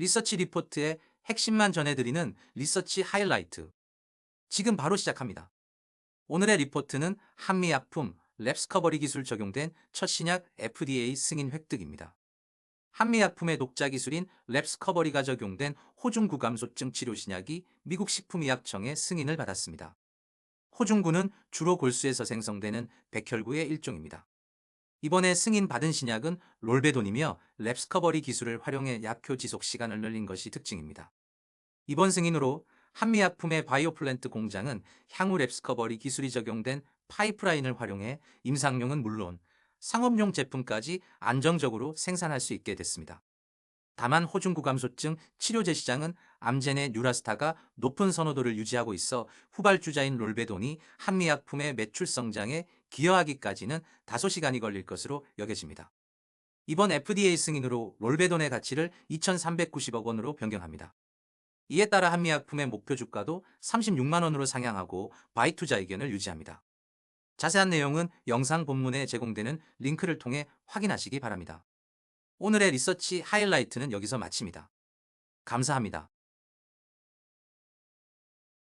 리서치 리포트의 핵심만 전해드리는 리서치 하이라이트. 지금 바로 시작합니다. 오늘의 리포트는 한미약품 랩스커버리 기술 적용된 첫 신약 FDA 승인 획득입니다. 한미약품의 독자 기술인 랩스커버리가 적용된 호중구 감소증 치료 신약이 미국 식품의약청의 승인을 받았습니다. 호중구는 주로 골수에서 생성되는 백혈구의 일종입니다. 이번에 승인받은 신약은 롤베돈이며 랩스커버리 기술을 활용해 약효 지속 시간을 늘린 것이 특징입니다. 이번 승인으로 한미약품의 바이오플랜트 공장은 향후 랩스커버리 기술이 적용된 파이프라인을 활용해 임상용은 물론 상업용 제품까지 안정적으로 생산할 수 있게 됐습니다. 다만 호중구 감소증 치료제 시장은 암젠의 뉴라스타가 높은 선호도를 유지하고 있어 후발주자인 롤베돈이 한미약품의 매출 성장에 기여하기까지는 다소 시간이 걸릴 것으로 여겨집니다. 이번 FDA 승인으로 롤베돈의 가치를 2,390억 원으로 변경합니다. 이에 따라 한미약품의 목표 주가도 36만 원으로 상향하고 바이 투자 의견을 유지합니다. 자세한 내용은 영상 본문에 제공되는 링크를 통해 확인하시기 바랍니다. 오늘의 리서치 하이라이트는 여기서 마칩니다. 감사합니다.